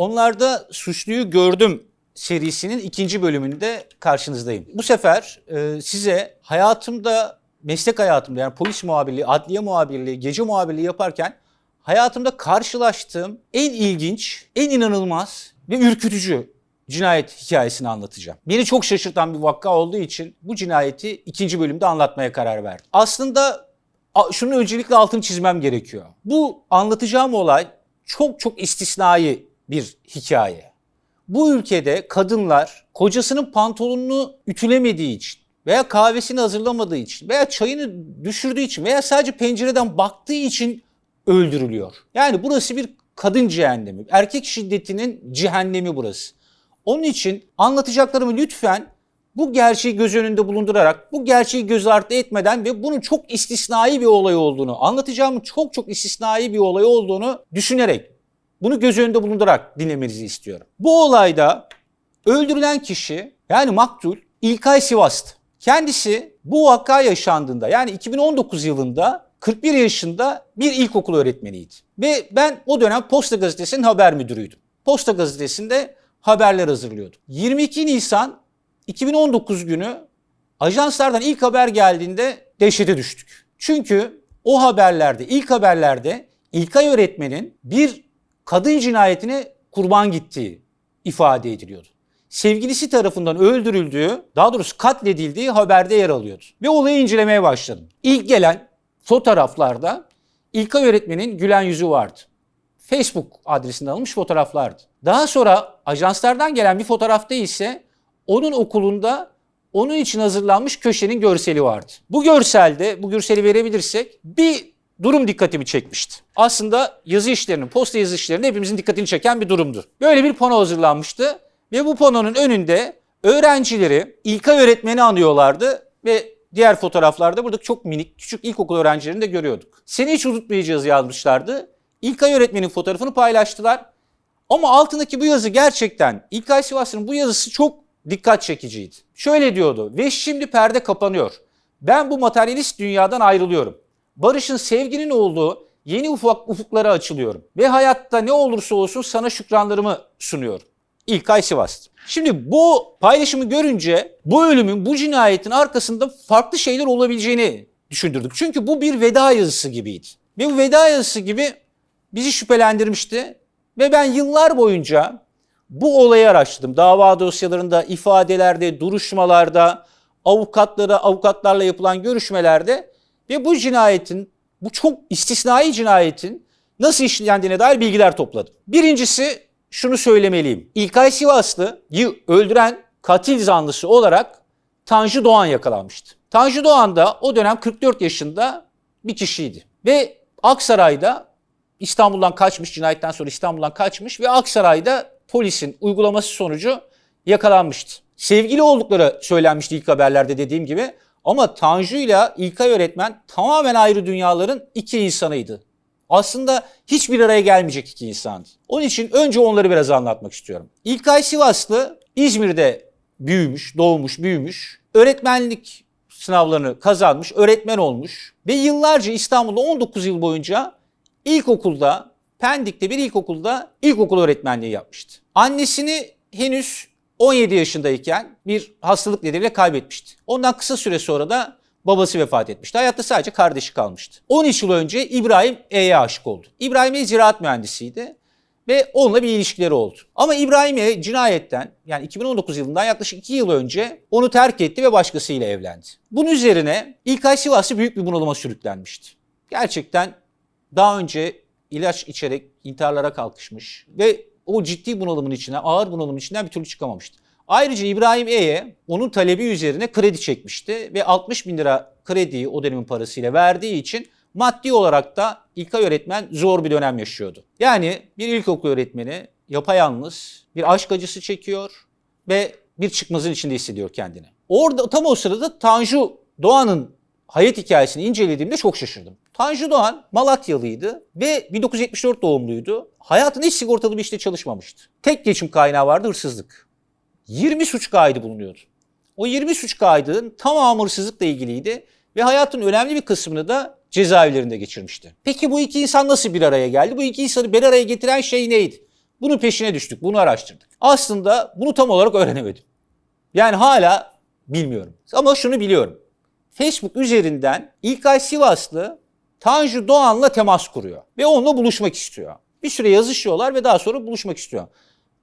Onlarda Suçluyu Gördüm serisinin ikinci bölümünde karşınızdayım. Bu sefer e, size hayatımda, meslek hayatımda yani polis muhabirliği, adliye muhabirliği, gece muhabirliği yaparken hayatımda karşılaştığım en ilginç, en inanılmaz ve ürkütücü cinayet hikayesini anlatacağım. Beni çok şaşırtan bir vakka olduğu için bu cinayeti ikinci bölümde anlatmaya karar verdim. Aslında şunun öncelikle altını çizmem gerekiyor. Bu anlatacağım olay çok çok istisnai bir hikaye. Bu ülkede kadınlar kocasının pantolonunu ütülemediği için veya kahvesini hazırlamadığı için veya çayını düşürdüğü için veya sadece pencereden baktığı için öldürülüyor. Yani burası bir kadın cehennemi. Erkek şiddetinin cehennemi burası. Onun için anlatacaklarımı lütfen bu gerçeği göz önünde bulundurarak, bu gerçeği göz ardı etmeden ve bunun çok istisnai bir olay olduğunu, anlatacağımın çok çok istisnai bir olay olduğunu düşünerek, bunu göz önünde bulundurarak dinlemenizi istiyorum. Bu olayda öldürülen kişi yani maktul İlkay Sivas'tı. Kendisi bu vaka yaşandığında yani 2019 yılında 41 yaşında bir ilkokul öğretmeniydi. Ve ben o dönem Posta Gazetesi'nin haber müdürüydüm. Posta Gazetesi'nde haberler hazırlıyordum. 22 Nisan 2019 günü ajanslardan ilk haber geldiğinde dehşete düştük. Çünkü o haberlerde, ilk haberlerde İlkay öğretmenin bir kadın cinayetine kurban gittiği ifade ediliyordu. Sevgilisi tarafından öldürüldüğü, daha doğrusu katledildiği haberde yer alıyordu. Ve olayı incelemeye başladım. İlk gelen fotoğraflarda İlkay öğretmenin gülen yüzü vardı. Facebook adresinden alınmış fotoğraflardı. Daha sonra ajanslardan gelen bir fotoğrafta ise onun okulunda onun için hazırlanmış köşenin görseli vardı. Bu görselde, bu görseli verebilirsek bir durum dikkatimi çekmişti. Aslında yazı işlerinin, posta yazı işlerinin hepimizin dikkatini çeken bir durumdu. Böyle bir pano hazırlanmıştı ve bu panonun önünde öğrencileri İlkay öğretmeni anıyorlardı ve diğer fotoğraflarda burada çok minik küçük ilkokul öğrencilerini de görüyorduk. Seni hiç unutmayacağız yazmışlardı. İlkay öğretmenin fotoğrafını paylaştılar. Ama altındaki bu yazı gerçekten İlkay Sivaslı'nın bu yazısı çok dikkat çekiciydi. Şöyle diyordu ve şimdi perde kapanıyor. Ben bu materyalist dünyadan ayrılıyorum. Barışın sevginin olduğu yeni ufak ufuklara açılıyorum. Ve hayatta ne olursa olsun sana şükranlarımı sunuyorum. İlkay Sivas. Şimdi bu paylaşımı görünce bu ölümün, bu cinayetin arkasında farklı şeyler olabileceğini düşündürdük. Çünkü bu bir veda yazısı gibiydi. Ve bu veda yazısı gibi bizi şüphelendirmişti. Ve ben yıllar boyunca bu olayı araştırdım. Dava dosyalarında, ifadelerde, duruşmalarda, avukatlara, avukatlarla yapılan görüşmelerde ve bu cinayetin, bu çok istisnai cinayetin nasıl işlendiğine dair bilgiler topladım. Birincisi şunu söylemeliyim. İlkay Sivaslı'yı öldüren katil zanlısı olarak Tanju Doğan yakalanmıştı. Tanju Doğan da o dönem 44 yaşında bir kişiydi. Ve Aksaray'da İstanbul'dan kaçmış, cinayetten sonra İstanbul'dan kaçmış ve Aksaray'da polisin uygulaması sonucu yakalanmıştı. Sevgili oldukları söylenmişti ilk haberlerde dediğim gibi. Ama Tanju ile İlkay öğretmen tamamen ayrı dünyaların iki insanıydı. Aslında hiçbir araya gelmeyecek iki insandı. Onun için önce onları biraz anlatmak istiyorum. İlkay Sivaslı İzmir'de büyümüş, doğmuş, büyümüş. Öğretmenlik sınavlarını kazanmış, öğretmen olmuş ve yıllarca İstanbul'da 19 yıl boyunca ilkokulda, Pendik'te bir ilkokulda ilkokul öğretmenliği yapmıştı. Annesini henüz 17 yaşındayken bir hastalık nedeniyle kaybetmişti. Ondan kısa süre sonra da babası vefat etmişti. Hayatta sadece kardeşi kalmıştı. 13 yıl önce İbrahim E'ye aşık oldu. İbrahim E ziraat mühendisiydi ve onunla bir ilişkileri oldu. Ama İbrahim E cinayetten yani 2019 yılından yaklaşık 2 yıl önce onu terk etti ve başkasıyla evlendi. Bunun üzerine İlkay Sivaslı büyük bir bunalıma sürüklenmişti. Gerçekten daha önce ilaç içerek intiharlara kalkışmış ve o ciddi bunalımın içine, ağır bunalımın içinden bir türlü çıkamamıştı. Ayrıca İbrahim E'ye onun talebi üzerine kredi çekmişti ve 60 bin lira krediyi o dönemin parasıyla verdiği için maddi olarak da İlkay öğretmen zor bir dönem yaşıyordu. Yani bir ilkokul öğretmeni yapayalnız bir aşk acısı çekiyor ve bir çıkmazın içinde hissediyor kendini. Orada tam o sırada Tanju Doğan'ın hayat hikayesini incelediğimde çok şaşırdım. Tanju Doğan Malatyalıydı ve 1974 doğumluydu. Hayatında hiç sigortalı bir işte çalışmamıştı. Tek geçim kaynağı vardı hırsızlık. 20 suç kaydı bulunuyordu. O 20 suç kaydının tamamı hırsızlıkla ilgiliydi ve hayatın önemli bir kısmını da cezaevlerinde geçirmişti. Peki bu iki insan nasıl bir araya geldi? Bu iki insanı bir araya getiren şey neydi? Bunun peşine düştük, bunu araştırdık. Aslında bunu tam olarak öğrenemedim. Yani hala bilmiyorum. Ama şunu biliyorum. Facebook üzerinden İlkay Sivaslı Tanju Doğan'la temas kuruyor. Ve onunla buluşmak istiyor. Bir süre yazışıyorlar ve daha sonra buluşmak istiyor.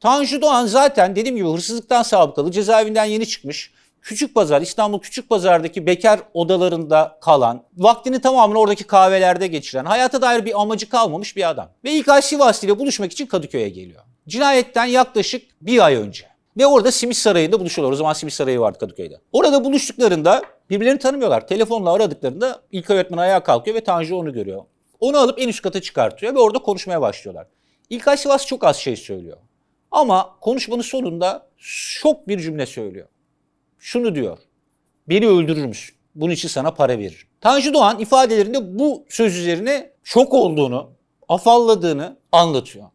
Tanju Doğan zaten dediğim gibi hırsızlıktan sabıkalı cezaevinden yeni çıkmış. Küçük Pazar, İstanbul Küçük Pazar'daki bekar odalarında kalan, vaktini tamamını oradaki kahvelerde geçiren, hayata dair bir amacı kalmamış bir adam. Ve İlkay Sivaslı ile buluşmak için Kadıköy'e geliyor. Cinayetten yaklaşık bir ay önce. Ve orada Simit Sarayı'nda buluşuyorlar. O zaman Simit Sarayı vardı Kadıköy'de. Orada buluştuklarında birbirlerini tanımıyorlar. Telefonla aradıklarında İlkay öğretmen ayağa kalkıyor ve Tanju onu görüyor. Onu alıp en üst kata çıkartıyor ve orada konuşmaya başlıyorlar. İlkay Sivas çok az şey söylüyor. Ama konuşmanın sonunda şok bir cümle söylüyor. Şunu diyor. Beni öldürür müsün? Bunun için sana para veririm. Tanju Doğan ifadelerinde bu söz üzerine şok olduğunu, afalladığını anlatıyor.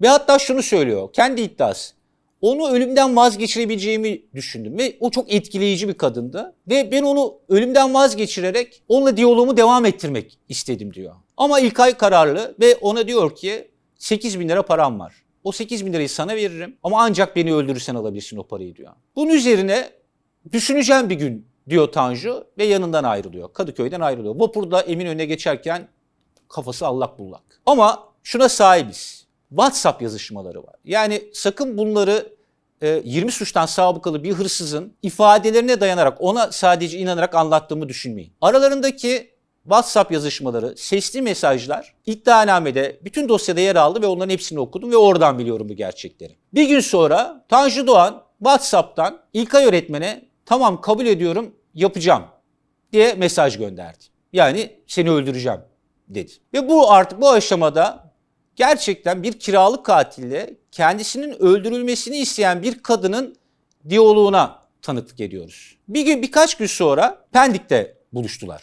Ve hatta şunu söylüyor. Kendi iddiası. Onu ölümden vazgeçirebileceğimi düşündüm ve o çok etkileyici bir kadındı. Ve ben onu ölümden vazgeçirerek onunla diyaloğumu devam ettirmek istedim diyor. Ama İlkay kararlı ve ona diyor ki 8 bin lira param var. O 8 bin lirayı sana veririm ama ancak beni öldürürsen alabilirsin o parayı diyor. Bunun üzerine düşüneceğim bir gün diyor Tanju ve yanından ayrılıyor. Kadıköy'den ayrılıyor. Vapurda Eminönü'ne geçerken kafası allak bullak. Ama şuna sahibiz. WhatsApp yazışmaları var. Yani sakın bunları e, 20 suçtan sabıkalı bir hırsızın ifadelerine dayanarak ona sadece inanarak anlattığımı düşünmeyin. Aralarındaki WhatsApp yazışmaları, sesli mesajlar iddianamede bütün dosyada yer aldı ve onların hepsini okudum ve oradan biliyorum bu gerçekleri. Bir gün sonra Tanju Doğan WhatsApp'tan İlkay öğretmene tamam kabul ediyorum yapacağım diye mesaj gönderdi. Yani seni öldüreceğim dedi. Ve bu artık bu aşamada gerçekten bir kiralık katille kendisinin öldürülmesini isteyen bir kadının diyaloğuna tanıklık ediyoruz. Bir gün birkaç gün sonra Pendik'te buluştular.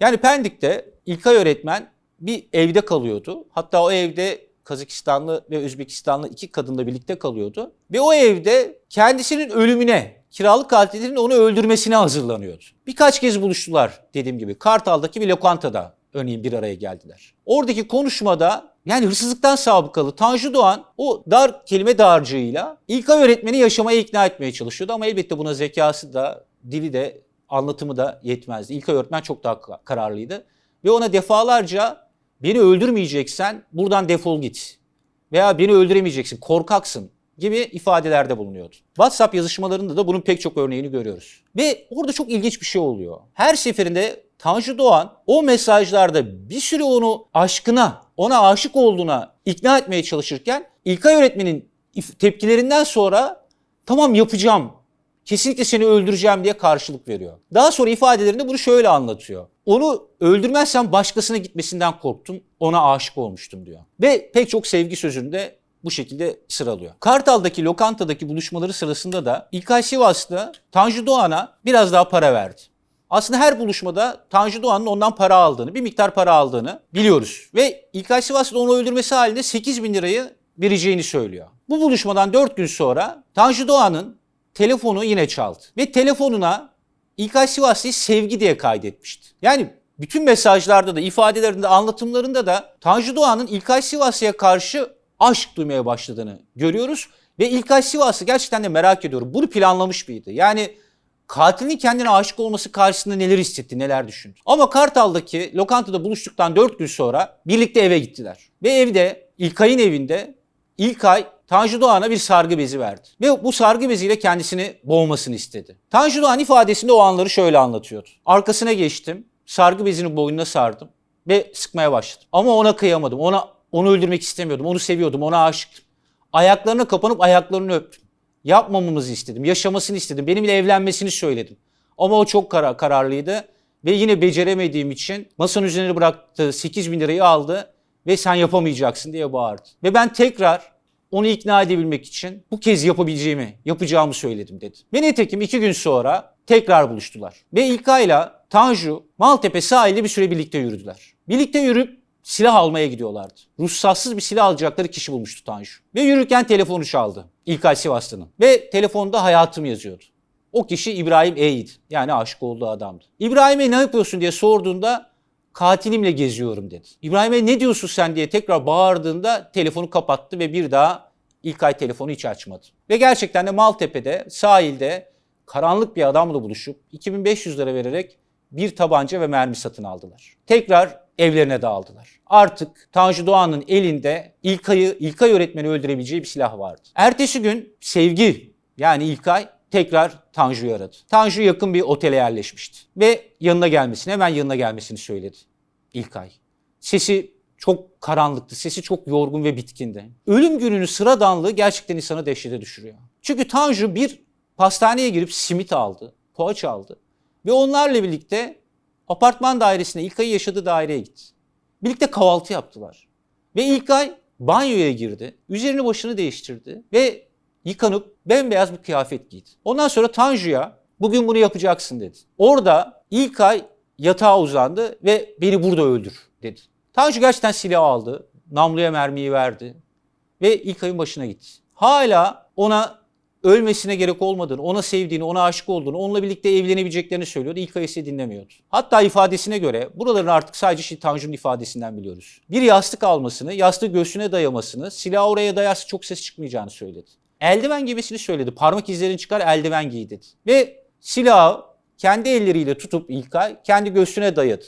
Yani Pendik'te İlkay öğretmen bir evde kalıyordu. Hatta o evde Kazakistanlı ve Özbekistanlı iki kadınla birlikte kalıyordu. Ve o evde kendisinin ölümüne, kiralık katillerin onu öldürmesine hazırlanıyordu. Birkaç kez buluştular dediğim gibi. Kartal'daki bir lokantada örneğin bir araya geldiler. Oradaki konuşmada yani hırsızlıktan sabıkalı Tanju Doğan o dar kelime dağarcığıyla İlkay öğretmeni yaşamaya ikna etmeye çalışıyordu. Ama elbette buna zekası da, dili de, anlatımı da yetmezdi. İlkay öğretmen çok daha kararlıydı. Ve ona defalarca beni öldürmeyeceksen buradan defol git. Veya beni öldüremeyeceksin, korkaksın gibi ifadelerde bulunuyordu. WhatsApp yazışmalarında da bunun pek çok örneğini görüyoruz. Ve orada çok ilginç bir şey oluyor. Her seferinde Tanju Doğan o mesajlarda bir süre onu aşkına, ona aşık olduğuna ikna etmeye çalışırken İlkay öğretmenin tepkilerinden sonra tamam yapacağım, kesinlikle seni öldüreceğim diye karşılık veriyor. Daha sonra ifadelerinde bunu şöyle anlatıyor. Onu öldürmezsem başkasına gitmesinden korktum, ona aşık olmuştum diyor. Ve pek çok sevgi sözünde bu şekilde sıralıyor. Kartal'daki lokantadaki buluşmaları sırasında da İlkay Sivaslı Tanju Doğan'a biraz daha para verdi. Aslında her buluşmada Tanju Doğan'ın ondan para aldığını, bir miktar para aldığını biliyoruz. Ve İlkay Sivaslı onu öldürmesi halinde 8 bin lirayı vereceğini söylüyor. Bu buluşmadan 4 gün sonra Tanju Doğan'ın telefonu yine çaldı. Ve telefonuna İlkay Sivaslı'yı sevgi diye kaydetmişti. Yani bütün mesajlarda da, ifadelerinde, anlatımlarında da Tanju Doğan'ın İlkay Sivaslı'ya karşı aşk duymaya başladığını görüyoruz. Ve İlkay Sivaslı gerçekten de merak ediyorum. Bunu planlamış mıydı? Yani katilin kendine aşık olması karşısında neler hissetti, neler düşündü. Ama Kartal'daki lokantada buluştuktan 4 gün sonra birlikte eve gittiler. Ve evde, İlkay'ın evinde İlkay Tanju Doğan'a bir sargı bezi verdi. Ve bu sargı beziyle kendisini boğmasını istedi. Tanju Doğan ifadesinde o anları şöyle anlatıyordu. Arkasına geçtim, sargı bezini boynuna sardım ve sıkmaya başladım. Ama ona kıyamadım, ona onu öldürmek istemiyordum, onu seviyordum, ona aşıktım. Ayaklarına kapanıp ayaklarını öptüm. Yapmamamızı istedim, yaşamasını istedim, benimle evlenmesini söyledim. Ama o çok kar- kararlıydı ve yine beceremediğim için masanın üzerine bıraktığı 8 bin lirayı aldı ve sen yapamayacaksın diye bağırdı. Ve ben tekrar onu ikna edebilmek için bu kez yapabileceğimi, yapacağımı söyledim dedi. Ve nitekim iki gün sonra tekrar buluştular. Ve İlkay'la Tanju Maltepe sahilde bir süre birlikte yürüdüler. Birlikte yürüp silah almaya gidiyorlardı. Ruhsatsız bir silah alacakları kişi bulmuştu Tanju. Ve yürürken telefonu çaldı İlkay Sivaslı'nın. Ve telefonda hayatım yazıyordu. O kişi İbrahim E'ydi. Yani aşık olduğu adamdı. İbrahim'e ne yapıyorsun diye sorduğunda katilimle geziyorum dedi. İbrahim'e ne diyorsun sen diye tekrar bağırdığında telefonu kapattı ve bir daha İlkay telefonu hiç açmadı. Ve gerçekten de Maltepe'de sahilde karanlık bir adamla buluşup 2500 lira vererek bir tabanca ve mermi satın aldılar. Tekrar evlerine dağıldılar. Artık Tanju Doğan'ın elinde İlkay'ı, İlkay öğretmeni öldürebileceği bir silah vardı. Ertesi gün Sevgi yani İlkay tekrar Tanju'yu aradı. Tanju yakın bir otele yerleşmişti. Ve yanına gelmesini, hemen yanına gelmesini söyledi İlkay. Sesi çok karanlıktı, sesi çok yorgun ve bitkindi. Ölüm gününün sıradanlığı gerçekten insanı dehşete düşürüyor. Çünkü Tanju bir pastaneye girip simit aldı, poğaça aldı. Ve onlarla birlikte apartman dairesine, İlkay'ın yaşadığı daireye gitti. Birlikte kahvaltı yaptılar. Ve İlkay banyoya girdi, üzerini başını değiştirdi ve yıkanıp bembeyaz bir kıyafet giydi. Ondan sonra Tanju'ya bugün bunu yapacaksın dedi. Orada İlkay yatağa uzandı ve beni burada öldür dedi. Tanju gerçekten silah aldı, namluya mermiyi verdi ve İlkay'ın başına gitti. Hala ona ölmesine gerek olmadığını, ona sevdiğini, ona aşık olduğunu, onunla birlikte evlenebileceklerini söylüyordu. İlkay ise dinlemiyordu. Hatta ifadesine göre buraların artık sadece şey Tanju'nun ifadesinden biliyoruz. Bir yastık almasını, yastığı göğsüne dayamasını, silahı oraya dayarsa çok ses çıkmayacağını söyledi. Eldiven giymesini söyledi. Parmak izlerini çıkar eldiven giy dedi. Ve silahı kendi elleriyle tutup İlkay kendi göğsüne dayadı.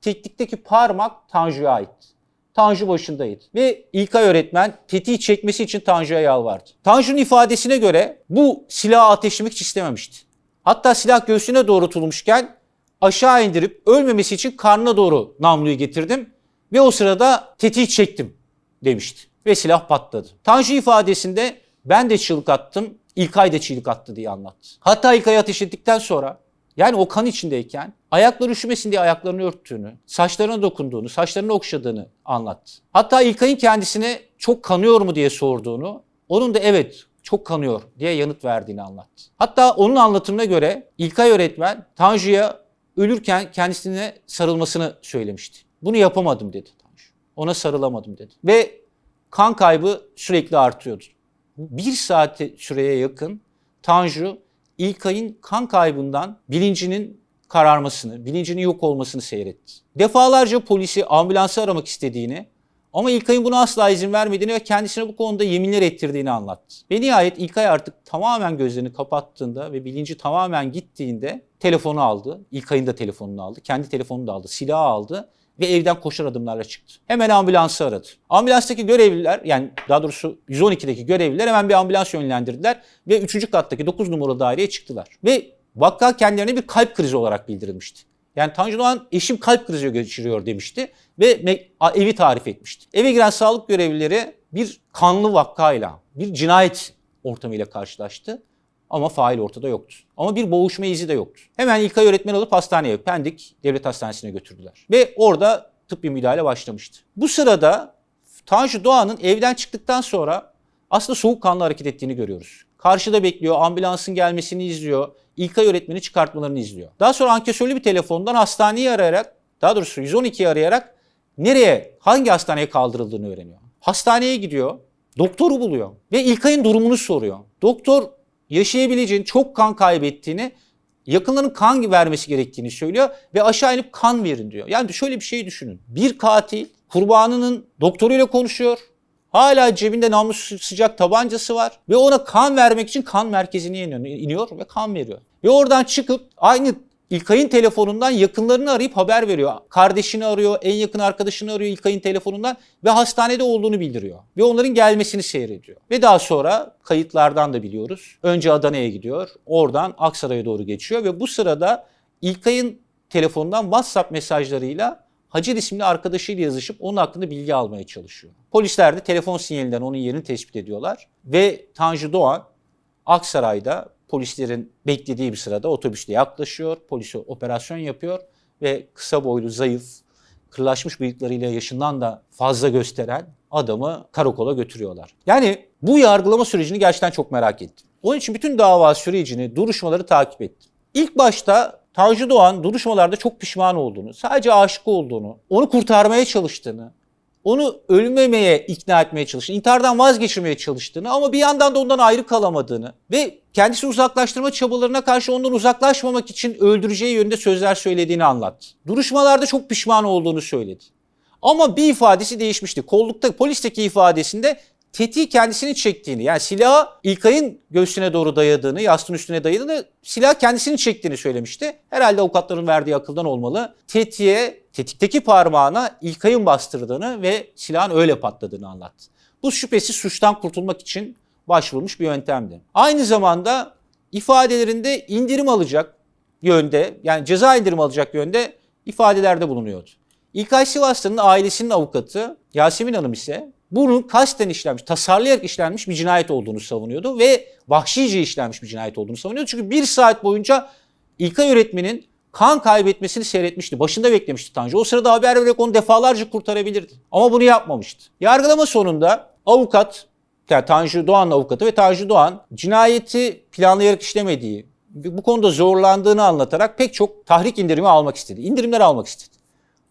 Teknikteki parmak Tanju'ya ait. Tanju başındaydı. Ve İlkay öğretmen tetiği çekmesi için Tanju'ya yalvardı. Tanju'nun ifadesine göre bu silahı ateşlemek hiç istememişti. Hatta silah göğsüne doğrultulmuşken aşağı indirip ölmemesi için karnına doğru namluyu getirdim ve o sırada tetiği çektim demişti. Ve silah patladı. Tanju ifadesinde ben de çığlık attım, İlkay da çığlık attı diye anlattı. Hatta İlkay'ı ateş ettikten sonra yani o kan içindeyken ayakları üşümesin diye ayaklarını örttüğünü, saçlarına dokunduğunu, saçlarını okşadığını anlattı. Hatta İlkay'ın kendisine çok kanıyor mu diye sorduğunu, onun da evet çok kanıyor diye yanıt verdiğini anlattı. Hatta onun anlatımına göre İlkay öğretmen Tanju'ya ölürken kendisine sarılmasını söylemişti. Bunu yapamadım dedi Tanju. Ona sarılamadım dedi. Ve kan kaybı sürekli artıyordu. Bir saate süreye yakın Tanju İlkay'ın kan kaybından bilincinin kararmasını, bilincinin yok olmasını seyretti. Defalarca polisi, ambulansı aramak istediğini ama İlkay'ın buna asla izin vermediğini ve kendisine bu konuda yeminler ettirdiğini anlattı. Ve nihayet İlkay artık tamamen gözlerini kapattığında ve bilinci tamamen gittiğinde telefonu aldı. İlkay'ın da telefonunu aldı. Kendi telefonunu da aldı. Silahı aldı ve evden koşar adımlarla çıktı. Hemen ambulansı aradı. Ambulanstaki görevliler yani daha doğrusu 112'deki görevliler hemen bir ambulans yönlendirdiler ve 3. kattaki 9 numaralı daireye çıktılar. Ve vaka kendilerine bir kalp krizi olarak bildirilmişti. Yani Tanju Doğan eşim kalp krizi geçiriyor demişti ve evi tarif etmişti. Eve giren sağlık görevlileri bir kanlı vakayla, bir cinayet ortamıyla karşılaştı. Ama fail ortada yoktu. Ama bir boğuşma izi de yoktu. Hemen İlkay öğretmen alıp hastaneye, Pendik Devlet Hastanesi'ne götürdüler. Ve orada tıbbi müdahale başlamıştı. Bu sırada Tanju Doğan'ın evden çıktıktan sonra aslında soğukkanlı hareket ettiğini görüyoruz. Karşıda bekliyor, ambulansın gelmesini izliyor, İlkay öğretmeni çıkartmalarını izliyor. Daha sonra ankesörlü bir telefondan hastaneyi arayarak, daha doğrusu 112'yi arayarak nereye, hangi hastaneye kaldırıldığını öğreniyor. Hastaneye gidiyor, doktoru buluyor ve İlkay'ın durumunu soruyor. Doktor yaşayabileceğini, çok kan kaybettiğini, yakınlarının kan vermesi gerektiğini söylüyor ve aşağı inip kan verin diyor. Yani şöyle bir şey düşünün. Bir katil kurbanının doktoruyla konuşuyor. Hala cebinde namlusu sıcak tabancası var ve ona kan vermek için kan merkezine iniyor ve kan veriyor. Ve oradan çıkıp aynı İlkay'ın telefonundan yakınlarını arayıp haber veriyor. Kardeşini arıyor, en yakın arkadaşını arıyor İlkay'ın telefonundan ve hastanede olduğunu bildiriyor. Ve onların gelmesini seyrediyor. Ve daha sonra kayıtlardan da biliyoruz. Önce Adana'ya gidiyor, oradan Aksaray'a doğru geçiyor ve bu sırada İlkay'ın telefonundan WhatsApp mesajlarıyla Hacer isimli arkadaşıyla yazışıp onun hakkında bilgi almaya çalışıyor. Polisler de telefon sinyalinden onun yerini tespit ediyorlar ve Tanju Doğan Aksaray'da polislerin beklediği bir sırada otobüste yaklaşıyor. Polisi operasyon yapıyor ve kısa boylu, zayıf, kırlaşmış bıyıklarıyla yaşından da fazla gösteren adamı karakola götürüyorlar. Yani bu yargılama sürecini gerçekten çok merak ettim. Onun için bütün dava sürecini, duruşmaları takip ettim. İlk başta Tanju Doğan duruşmalarda çok pişman olduğunu, sadece aşık olduğunu, onu kurtarmaya çalıştığını, onu ölmemeye ikna etmeye çalıştığını, intihardan vazgeçirmeye çalıştığını ama bir yandan da ondan ayrı kalamadığını ve kendisi uzaklaştırma çabalarına karşı ondan uzaklaşmamak için öldüreceği yönde sözler söylediğini anlattı. Duruşmalarda çok pişman olduğunu söyledi. Ama bir ifadesi değişmişti. Kollukta polisteki ifadesinde tetiği kendisini çektiğini yani silahı İlkay'ın göğsüne doğru dayadığını, yastığın üstüne dayadığını, silah kendisini çektiğini söylemişti. Herhalde avukatların verdiği akıldan olmalı. Tetiğe, tetikteki parmağına İlkay'ın bastırdığını ve silahın öyle patladığını anlattı. Bu şüphesiz suçtan kurtulmak için başvurulmuş bir yöntemdi. Aynı zamanda ifadelerinde indirim alacak yönde yani ceza indirim alacak yönde ifadelerde bulunuyordu. İlkay Sivaslı'nın ailesinin avukatı Yasemin Hanım ise bunun kasten işlenmiş, tasarlayarak işlenmiş bir cinayet olduğunu savunuyordu ve vahşice işlenmiş bir cinayet olduğunu savunuyordu. Çünkü bir saat boyunca İlkay öğretmenin kan kaybetmesini seyretmişti. Başında beklemişti Tanju. O sırada haber vererek onu defalarca kurtarabilirdi. Ama bunu yapmamıştı. Yargılama sonunda avukat, yani Tanju Doğan'ın avukatı ve Tanju Doğan cinayeti planlayarak işlemediği, bu konuda zorlandığını anlatarak pek çok tahrik indirimi almak istedi. İndirimler almak istedi.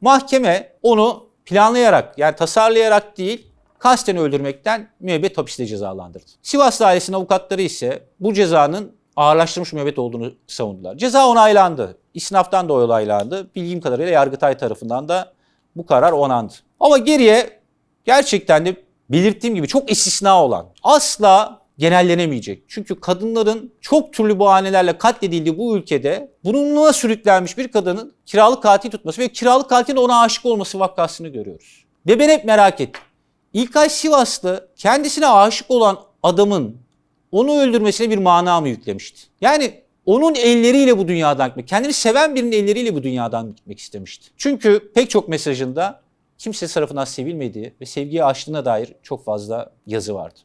Mahkeme onu planlayarak yani tasarlayarak değil kasten öldürmekten müebbet hapiste cezalandırdı. Sivas ailesinin avukatları ise bu cezanın ağırlaştırılmış müebbet olduğunu savundular. Ceza onaylandı. İsnaftan da onaylandı. Bildiğim kadarıyla Yargıtay tarafından da bu karar onandı. Ama geriye gerçekten de belirttiğim gibi çok istisna olan, asla genellenemeyecek. Çünkü kadınların çok türlü bahanelerle katledildiği bu ülkede bununla sürüklenmiş bir kadının kiralık katil tutması ve kiralık katilin ona aşık olması vakasını görüyoruz. Ve ben hep merak ettim. İlkay Sivaslı kendisine aşık olan adamın onu öldürmesine bir mana mı yüklemişti? Yani onun elleriyle bu dünyadan gitmek, kendini seven birinin elleriyle bu dünyadan gitmek istemişti. Çünkü pek çok mesajında kimse tarafından sevilmediği ve sevgiye açtığına dair çok fazla yazı vardı.